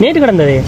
நேற்று கிடந்தது.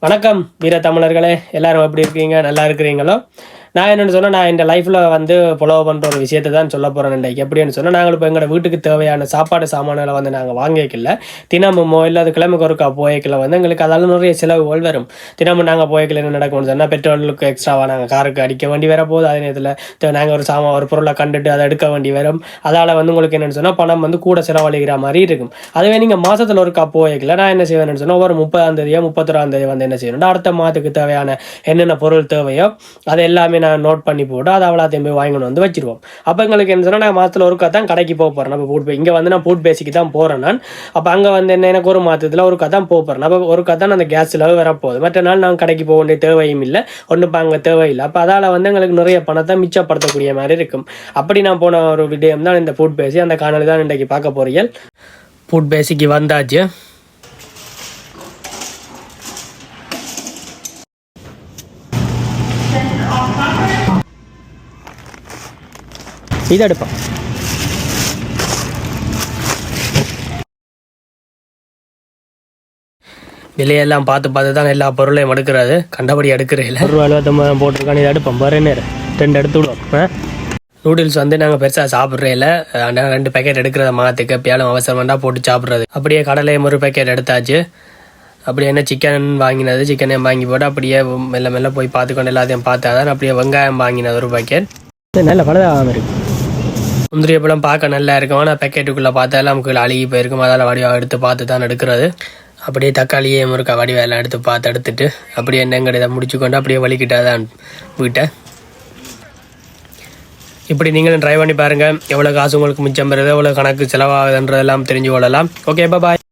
வணக்கம் வீர தமிழர்களே. எல்லாரும் எப்படி இருக்கீங்க? நல்லா இருக்கிறீங்களோ? நான் என்னென்னு சொன்னால் நான் இந்த லைஃப்பில் வந்து ஃபாலோ பண்ணுற ஒரு விஷயத்தை தான் சொல்ல போகிறேன் இன்றைக்கு. எப்படின்னு சொன்னால் நாங்கள் இப்போ எங்களோட வீட்டுக்கு தேவையான சாப்பாடு சாமான்களை வந்து நாங்கள் வாங்கிக்கல. தினமுமோ இல்லை அது கிழமைக்கு ஒருக்கா போய்க்கல வந்து எங்களுக்கு அதால் நிறைய செலவுகள் வரும். தினமும் நாங்கள் போய்க்கல என்ன நடக்கும்னு சொன்னால் பெட்ரோலுக்கு எக்ஸ்ட்ராவாக நாங்கள் காருக்கு அடிக்க வேண்டி வர போகுது அதே நேரத்தில் நாங்கள் ஒரு சாமான் ஒரு பொருளை கண்டுட்டு அதை எடுக்க வேண்டி வரும். அதால் வந்து உங்களுக்கு என்னென்னு சொன்னால் பணம் வந்து கூட செலவழிக்கிற மாதிரி இருக்கும். அதுவே நீங்கள் மாதத்தில் ஒருக்கா போய்க்கல நான் என்ன செய்வேன்னு சொன்னால் ஒரு முப்பதாம் தேதியோ முப்பத்தொராம் தேதி வந்து என்ன செய்யணும்னா அடுத்த மாதத்துக்கு தேவையான என்னென்ன பொருள் தேவையோ அதை எல்லாமே நான் நோட் பண்ணி போட்டு அதை அவ்வளோத்தையும் போய் வாங்கின்னு வந்து வச்சிருவோம். அப்போ எங்களுக்கு என்ன சொன்னால் நான் மாதத்தில் ஒருக்கா தான் கடைக்கு போக போகிறேன் அப்போ பூட் இங்கே வந்து நான் பூட் பேசிக்கு தான் போகிறேன் நான். அப்போ அங்கே வந்து என்ன எனக்கு ஒரு மாதத்தில் ஒரு தான் போக போகிறேன் அப்போ கதை தான் அந்த கேஸ் செலவு வரப்போகுது. மற்ற நாள் நான் கடைக்கு போக வேண்டிய தேவையும் இல்லை. ஒன்றும் இப்போ அங்கே தேவையில்லை. அப்போ அதால் வந்து எங்களுக்கு நிறைய பணத்தை மிச்சப்படுத்தக்கூடிய மாதிரி இருக்கும். அப்படி நான் போன ஒரு விடயம் தான் இந்த ஃபுட் பேசி அந்த காணொலி தான் இன்றைக்கு பார்க்க போகிறீர்கள் ஃபுட் பேசிக்கு வந்தாச்சு. இது எடுப்போம். விலையெல்லாம் பார்த்து பார்த்து தான் எல்லா பொருளையும் எடுக்கிறது கண்டபடி எடுக்கிறதில்ல ஒரு ரூபா எழுபத்தொம்பது போட்டிருக்கான் இதை எடுப்போம். பாரு என்ன ரெண்டு எடுத்து விடுவோம். நூடுல்ஸ் வந்து நாங்கள் பெருசாக சாப்பிட்றதில்ல நாங்கள் ரெண்டு பேக்கெட் எடுக்கிறத மாற்றுக்கு எப்பயாலும் அவசரமாண்டா போட்டு சாப்பிட்றது. அப்படியே கடலையும் ஒரு பேக்கெட் எடுத்தாச்சு. அப்படியே என்ன சிக்கன் வாங்கினது? சிக்கனையும் வாங்கி போட்டு அப்படியே மெல்ல மெல்ல போய் பார்த்துக்கொண்டு எல்லாத்தையும் பார்த்தாதான் அப்படியே வெங்காயம் வாங்கினது ஒரு பேக்கெட் நல்ல பலதாகாமல் இருக்கு முந்திரிய பழம் பார்க்க நல்லா இருக்கும். ஆனால் பேக்கெட்டுக்குள்ளே பார்த்தாலும் நமக்கு அழுகி போயிருக்கும். அதால் வடிவாக எடுத்து பார்த்து தான் எடுக்கிறது. அப்படியே தக்காளியே முறுக்கா வடிவெல்லாம் எடுத்து பார்த்து எடுத்துட்டு அப்படியே எண்ணெய் இதை முடிச்சுக்கொண்டு அப்படியே வலிக்கிட்டா தான் வீட்டை. இப்படி நீங்களும் ட்ரை பண்ணி பாருங்கள் எவ்வளோ காசு உங்களுக்கு மிச்சம் பெறுது எவ்வளோ கணக்கு செலவாகுதுன்றதெல்லாம் தெரிஞ்சு கொள்ளலாம். Okay bye